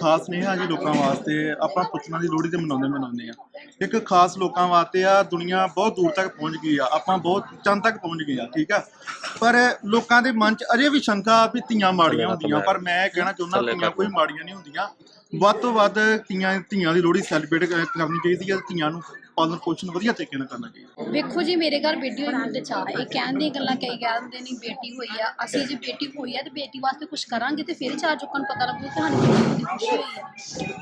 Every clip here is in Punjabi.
ਖਾਸ ਨਹੀਂ ਹੈ ਜੀ ਲੋਕਾਂ ਵਾਸਤੇ। ਆਪਾਂ ਪੁੱਤਰਾਂ ਦੀ ਲੋਹੜੀ ਤੇ ਮਨਾਉਂਦੇ ਮਨਾਉਂਦੇ ਆ ਇੱਕ ਖਾਸ ਲੋਕਾਂ ਵਾਸਤੇ ਆ ਦੁਨੀਆ ਬਹੁਤ ਦੂਰ ਤੱਕ ਪਹੁੰਚ ਗਈ ਆ। ਆਪਾਂ ਬਹੁਤ ਚੰਦ ਤੱਕ ਪਹੁੰਚ ਗਏ ਆ ਠੀਕ ਆ? ਪਰ ਲੋਕਾਂ ਦੇ ਮਨ 'ਚ ਅਜੇ ਵੀ ਸ਼ੰਕਾ ਵੀ ਧੀਆਂ ਮਾੜੀਆਂ ਹੁੰਦੀਆਂ। ਪਰ ਮੈਂ ਇਹ ਕਹਿਣਾ ਚਾਹੁੰਦਾ ਧੀਆਂ ਕੋਈ ਮਾੜੀਆਂ ਨਹੀਂ ਹੁੰਦੀਆਂ। ਵੱਧ ਤੋਂ ਵੱਧ ਧੀਆਂ ਧੀਆਂ ਦੀ ਲੋਹੜੀ ਸੈਲੀਬ੍ਰੇਟ ਕਰਨੀ ਚਾਹੀਦੀ ਹੈ ਧੀਆਂ ਨੂੰ ਪਾਲਣ ਪੋਸ਼ਣ ਵਧੀਆ ਤਰੀਕੇ ਨਾਲ ਕਰਨਾ ਚਾਹੀਦਾ। ਵੇਖੋ ਜੀ ਮੇਰੇ ਘਰ ਬੇਟੀ ਹੋਈ ਨੂੰ ਤੇ ਚਾਹ ਇਹ ਕਹਿਣ ਦੀਆਂ ਗੱਲਾਂ ਕਈ ਕਹਿ ਦਿੰਦੇ ਨੇ ਬੇਟੀ ਹੋਈ ਆ ਅਸੀਂ ਜੇ ਬੇਟੀ ਹੋਈ ਆ ਤੇ ਬੇਟੀ ਵਾਸਤੇ ਕੁਝ ਕਰਾਂਗੇ ਤੇ ਫਿਰ ਚਾਰ ਚੁੱਕਣ ਪਤਾ ਲੱਗੂ ਕਿ ਸਾਨੂੰ ਬੇਟੀ ਦੀ ਖੁਸ਼ੀ ਹੋਈ ਆ।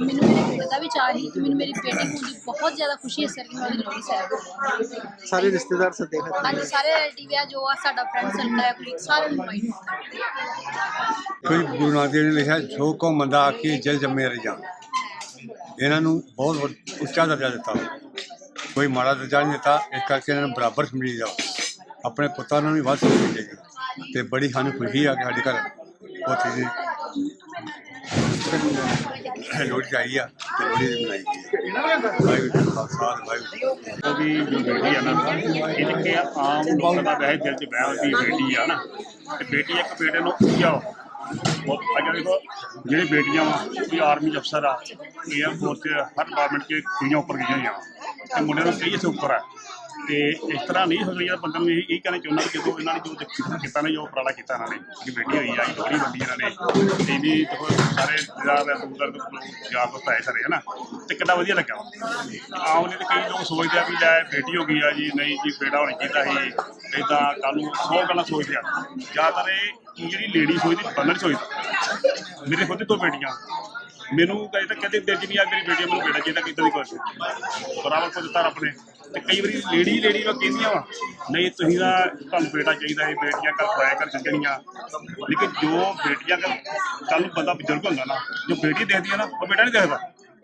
ਮੈਨੂੰ ਮੇਰੇ ਬੇਟੇ ਦਾ ਵੀ ਚਾਹ ਸੀ ਤੇ ਮੈਨੂੰ ਮੇਰੀ ਬੇਟੀ ਹੋਣ ਦੀ ਬਹੁਤ ਜ਼ਿਆਦਾ ਖੁਸ਼ੀ ਹੈ ਸਰ ਕਿ ਮੈਂ ਉਹਦੀ ਲੋਹੜੀ ਸੈਲੀਬ੍ਰੇਟ ਸਾਰੇ ਰਿਸ਼ਤੇਦਾਰ ਸੱਦੇ ਫਿਰ ਅੱਜ ਸਾਰੇ ਰਿਲੇਟਿਵ ਆ ਜੋ ਆ ਸਾਡਾ ਫਰੈਂਡ ਸਰਕਲ ਹੈ ਕੋਈ ਸਾਰਿਆਂ ਨੂੰ ਇਨਵਾਈਟ ਕੋਈ ਗੁਰੂ ਨਾਨਕ ਦੇਵ ਨੇ ਲਿਖਿਆ ਜੋ ਕੋ ਮੰਦਾ ਆਖੀ ਜਲ ਜੰਮੇ ਰਜਾਨ ਇਹਨਾਂ ਨੂੰ ਬਹੁਤ ਉੱਚਾ ਦਰਜਾ ਦਿੱਤਾ। ਕੋਈ ਮਾੜਾ ਦਰਜਾ ਨਹੀਂ ਦਿੱਤਾ, ਇਸ ਕਰਕੇ ਇਹਨਾਂ ਨੂੰ ਬਰਾਬਰ ਸਮਝੀ ਜਾਓ। ਆਪਣੇ ਪੁੱਤਾਂ ਨੂੰ ਵੀ ਵੱਧ ਸਮਝੀ ਜਾਏਗੀ ਤੇ ਬੜੀ ਸਾਨੂੰ ਖੁਸ਼ੀ ਆ ਕਿ ਸਾਡੇ ਘਰ ਪੋਤੀ ਦੀ ਲੋੜੀ ਆਈ ਆ ਤੇ ਲੋੜੀ ਬਣਾਈ ਗਈ ਵਾਹਿਗੁਰੂ ਜੀ ਵਾਹਿਗੁਰੂ ਜੀ ਉਹਦੀ ਜੋ ਬੇਟੀ ਆ ਨਾ, ਇਹ ਕਿ ਆਮ ਲੋਕਾਂ ਦਾ ਵੈਸੇ ਦਿਲ 'ਚ ਬਹਿ ਦੀ ਬੇਟੀ ਆ ਨਾ। ਤੇ ਬੇਟੀ ਇੱਕ ਬੇਟੇ ਨੂੰ ਉੱਚਾ ਅੱਜ ਦੇਖੋ, ਜਿਹੜੇ ਬੇਟੀਆਂ ਵਾ ਕੋਈ ਆਰਮੀ 'ਚ ਅਫਸਰ ਆ ਏਅਰ ਫੋਰਸ 'ਚ ਹਰ ਡਿਪਾਰਟਮੈਂਟ 'ਚ ਕੁੜੀਆਂ ਉੱਪਰ ਗਈਆਂ ਹੋਈਆਂ ਵਾ। ਤੇ ਮੁੰਡਿਆਂ ਨੂੰ ਕਈ ਇੱਥੇ ਉੱਪਰ ਆ। ਤੇ ਇਸ ਤਰ੍ਹਾਂ ਨਹੀਂ ਹੋ ਸਕਦਾ, ਬੰਦੇ ਨੂੰ ਇਹ ਕਹਿਣਾ ਚਾਹੁੰਦਾ ਕਿ ਜਦੋਂ ਇਹਨਾਂ ਨੇ ਜੋ ਦਿੱਤਾ- ਕੀਤਾ ਨਾ, ਜੋ ਉਪਰਾਲਾ ਕੀਤਾ ਇਹਨਾਂ ਨੇ ਕਿ ਬੇਟੀ ਹੋਈ ਆ, ਇਹ ਬੜੀ ਇਹਨਾਂ ਨੇ। ਤੇ ਇਹਦੀ ਦੇਖੋ, ਸਾਰੇ ਪੰਜਾਬ ਦਾ ਦੂਰ ਦੂਰ ਤੋਂ ਪੰਜਾਬ ਤੋਂ ਆਏ ਸਾਰੇ, ਹਨਾ। ਤੇ ਕਿੰਨਾ ਵਧੀਆ ਲੱਗਾ। ਆਮ ਨੇ ਤੇ ਕਈ ਲੋਕ ਸੋਚਦੇ ਆ ਵੀ ਲੈ, ਬੇਟੀ ਹੋ ਗਈ ਆ ਜੀ, ਨਹੀਂ ਜੀ ਬੇਟਾ ਹੋਣੀ ਚਾਹੀਦਾ ਸੀ। ਇਦਾਂ ਕੱਲ ਨੂੰ ਸੌ ਗੱਲਾਂ ਸੋਚਦੇ ਆ। ਜ਼ਿਆਦਾਤਰ ਇਹ ਜਿਹੜੀ ਲੇਡੀ ਸੋਚਦੀ ਬੰਦਾ ਨਹੀਂ ਸੋਚਦਾ ਮੇਰੇ ਖੁਦ ਦੋ ਬੇਟੀਆਂ। ਮੈਨੂੰ ਕਦੇ ਤਾਂ ਕਹਿੰਦੇ ਦਿਲ ਨਹੀਂ ਆ ਮੇਰੀ ਬੇਟੀ ਮੈਨੂੰ ਬੇਟਾ ਚਾਹੀਦਾ ਕਿੱਦਾਂ ਦੀ ਕੁਛ। ਬਰਾਬਰ ਕੋ ਦਿੱਤਾ ਰੱਬ ਨੇ। ਤੇ ਕਈ ਵਾਰੀ ਲੇਡੀ ਲੇਡੀ ਵਾ ਕਹਿੰਦੀਆਂ ਵਾ ਨਹੀਂ ਤੁਸੀਂ ਦਾ ਤੁਹਾਨੂੰ ਬੇਟਾ ਚਾਹੀਦਾ ਹੈ ਬੇਟੀਆਂ ਕੱਲ ਖਵਾਇਆ ਕਰ ਚੱਲਣੀਆਂ ਲੇਕਿਨ ਜੋ ਬੇਟੀਆਂ ਕੱਲ ਕੱਲ ਨੂੰ ਬੰਦਾ ਬਜ਼ੁਰਗ ਹੁੰਦਾ ਨਾ ਜੋ ਬੇਟੀ ਦੇਖਦੀ ਆ ਨਾ ਉਹ ਬੇਟਾ ਨਹੀਂ ਦੇਖਦਾ।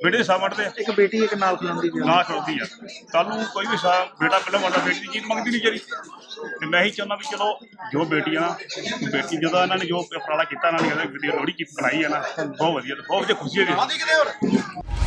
ਬੇਟੇ ਦੇ ਸਾਹ ਆ। ਇੱਕ ਬੇਟੀ ਇੱਕ ਨਾਲ ਖਲਾਉਂਦੀ ਵੀ ਨਾ ਖੜਦੀ ਆ। ਕੱਲ ਨੂੰ ਕੋਈ ਵੀ ਸਾ ਬੇਟਾ ਪਹਿਲਾਂ ਮੰਨਦਾ ਬੇਟੀ ਦੀ ਚੀਜ਼ ਮੰਗਦੀ ਨਹੀਂ ਜਿਹੜੀ ਤੇ ਮੈਂ ਹੀ ਚਾਹੁੰਦਾ ਵੀ ਚਲੋ, ਜੋ ਬੇਟੀਆਂ, ਬੇਟੀ ਜਦੋਂ ਇਹਨਾਂ ਨੇ ਜੋ ਉਪਰਾਲਾ ਕੀਤਾ, ਇਹਨਾਂ ਨੇ ਕਹਿੰਦਾ ਲੋਹੜੀ ਕੀ ਬਣਾਈ ਹੈ ਨਾ, ਬਹੁਤ ਵਧੀਆ ਤੇ ਬਹੁਤ ਵਧੀਆ ਖੁਸ਼ੀ ਹੋਈ